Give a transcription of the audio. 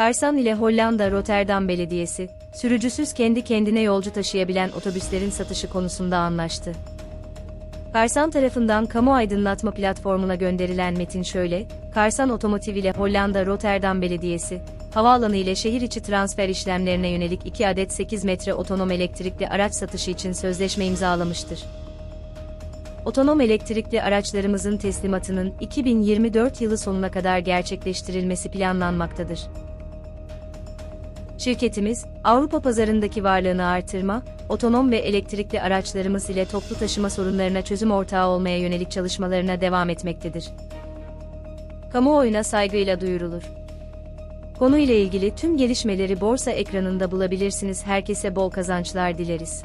Karsan ile Hollanda Rotterdam Belediyesi, sürücüsüz kendi kendine yolcu taşıyabilen otobüslerin satışı konusunda anlaştı. Karsan tarafından kamu aydınlatma platformuna gönderilen metin şöyle, Karsan Otomotiv ile Hollanda Rotterdam Belediyesi, havaalanı ile şehir içi transfer işlemlerine yönelik 2 adet 8 metre otonom elektrikli araç satışı için sözleşme imzalamıştır. Otonom elektrikli araçlarımızın teslimatının 2024 yılı sonuna kadar gerçekleştirilmesi planlanmaktadır. Şirketimiz, Avrupa pazarındaki varlığını artırma, otonom ve elektrikli araçlarımız ile toplu taşıma sorunlarına çözüm ortağı olmaya yönelik çalışmalarına devam etmektedir. Kamuoyuna saygıyla duyurulur. Konuyla ilgili tüm gelişmeleri borsa ekranında bulabilirsiniz. Herkese bol kazançlar dileriz.